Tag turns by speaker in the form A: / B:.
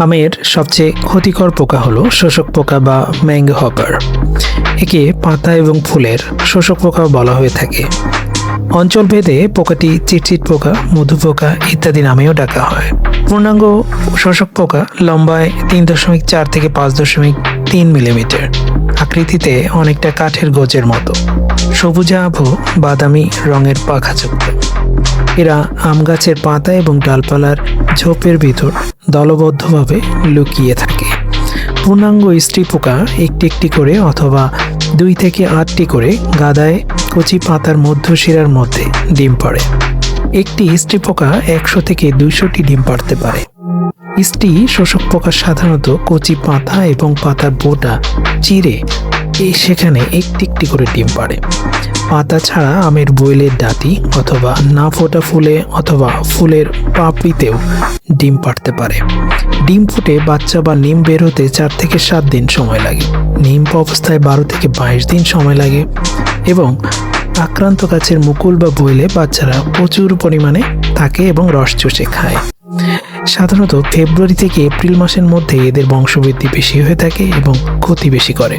A: আমের সবচেয়ে ক্ষতিকর পোকা হলো শোষক পোকা বা ম্যাঙ্গো হপার। একে পাতা এবং ফুলের শোষক পোকা বলা হয়ে থাকে। অঞ্চলভেদে পোকাটি চিটচিট পোকা, মধু পোকা ইত্যাদি নামেও ডাকা হয়। পূর্ণাঙ্গ শোষক পোকা লম্বায় তিন দশমিক চার থেকে পাঁচ দশমিক তিন মিলিমিটার। আকৃতিতে অনেকটা কাঠের গোজের মতো। সবুজাভ বাদামি রঙের পাখা পাখাযুক্ত এরা আম গাছের পাতা এবং ডালপালার ঝোপের ভিতর দলবদ্ধভাবে লুকিয়ে থাকে। পূর্ণাঙ্গ স্ত্রী পোকা একটি একটি করে অথবা দুই থেকে আটটি করে গাদায় কচি পাতার মধ্যশিরার মধ্যে ডিম পাড়ে। একটি স্ত্রী পোকা একশো থেকে দুইশোটি ডিম পাড়তে পারে। স্ত্রী শোষক পোকা সাধারণত কচি পাতা এবং পাতার বোটা চিরে এই সেখানে একটি একটি করে ডিম পাড়ে। পাতা ছাড়া আমের বইলের ডাটি অথবা না ফোটা ফুলে অথবা ফুলের পাপড়িতেও ডিম পাড়তে পারে। ডিম ফুটে বাচ্চা বা নিম বের হতে চার থেকে সাত দিন সময় লাগে। নিম অবস্থায় বারো থেকে বাইশ দিন সময় লাগে এবং আক্রান্ত গাছের মুকুল বা বইলে বাচ্চারা প্রচুর পরিমাণে থাকে এবং রস চষে খায়। সাধারণত ফেব্রুয়ারি থেকে এপ্রিল মাসের মধ্যে এদের বংশবৃদ্ধি বেশি হয়ে থাকে এবং ক্ষতি বেশি করে।